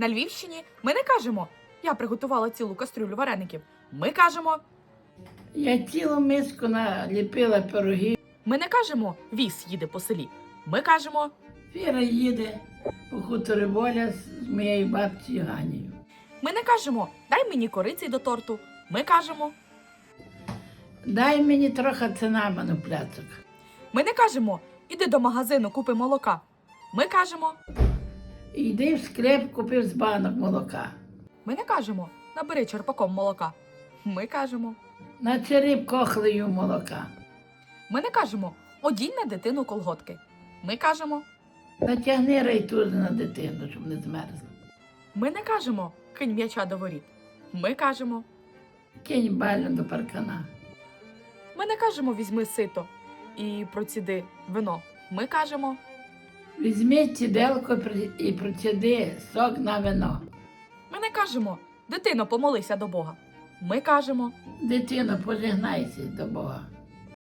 На Львівщині ми не кажемо я приготувала цілу кастрюлю вареників. Ми кажемо, Я цілу миску наліпила пирогів. ми не кажемо віз їде по селі. Ми кажемо, Віра їде по хуторі воля з моєю бабцею Ганією. ми не кажемо дай мені кориці до торту. Ми кажемо, Дай мені трохи цинамону пляцок. ми не кажемо іди до магазину, купи молока. Ми кажемо, Йди в склеп, купив з банок молока. ми не кажемо набери черпаком молока. Ми кажемо, На череп кохлею молока. ми не кажемо одінь на дитину колготки. Ми кажемо, Натягни рейтузи на дитину, щоб не змерзла. ми не кажемо кинь м'яча до воріт. Ми кажемо, Кинь балю до паркана. ми не кажемо візьми сито і проціди вино. Ми кажемо, Візьми тіделко при- і проціди сок на вино. ми не кажемо дитино, помолися до Бога. Ми кажемо, Дитино, пожигнайся до Бога.